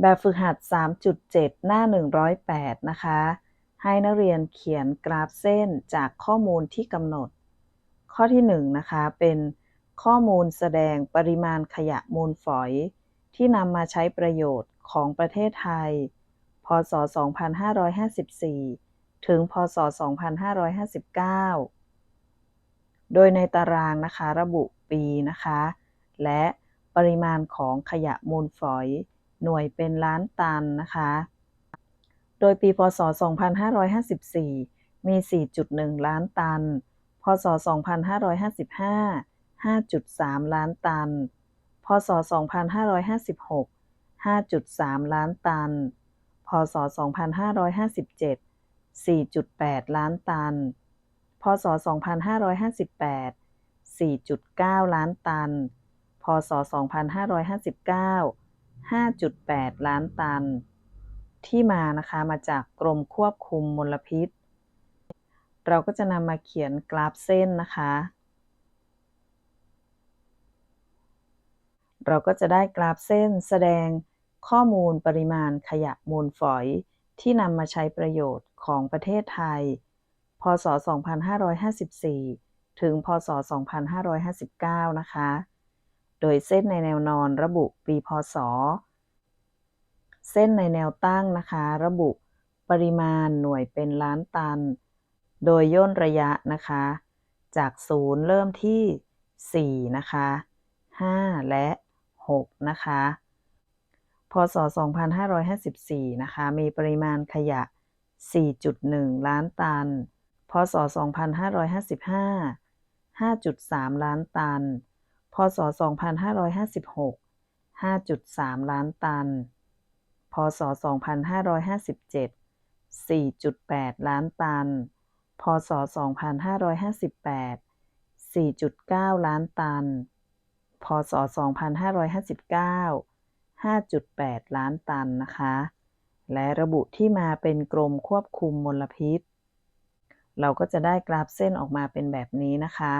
แบบฝึกหัด 3.7 หน้า 108 นะคะ ให้นักเรียนเขียนกราฟเส้นจากข้อมูลที่กำหนด ข้อที่ 1 นะคะ เป็นข้อมูลแสดงปริมาณขยะมูลฝอย ที่นำมาใช้ประโยชน์ของประเทศไทย พศ 2554 ถึง พศ 2559 โดยในตารางนะคะระบุปีนะคะ และปริมาณของขยะมูลฝอย หน่วยเป็นล้านตันนะคะ โดยปีพศ 2554 มี 4.1 ล้านตัน พศ 2555 5.3 ล้านตัน พศ 2556 5.3 ล้านตัน พศ 2557 4.8 ล้านตัน พศ 2558 4.9 ล้านตัน พศ 2559 5.8 ล้านตัน ที่มานะคะมาจากกรมควบคุมมลพิษ เราก็จะนำมาเขียนกราฟเส้นนะคะ เราก็จะได้กราฟเส้นแสดงข้อมูลปริมาณขยะมูลฝอยที่นำมาใช้ประโยชน์ของประเทศไทย พศ 2554 ถึง พศ 2559 นะคะ โดยเส้นในแนวนอนระบุปีพศ เส้นในแนวตั้งนะคะ ระบุปริมาณหน่วยเป็นล้านตัน โดยย่นระยะนะคะ จากศูนย์เริ่มที่ 4 นะคะ 5 และ 6 นะคะ พศ 2554 นะคะ มีปริมาณขยะ 4.1 ล้านตัน พศ 2555 5.3 ล้านตัน ศ 2556 5.3 ล้านตัน พศ 2557 4.8 ล้านตัน พศ 2558 4.9 ล้านตัน พศ 2559 5.8 ล้านตันนะคะ และระบุที่มาเป็นกรมควบคุมมลพิษ เราก็จะได้กราฟเส้นออกมาเป็นแบบนี้นะคะ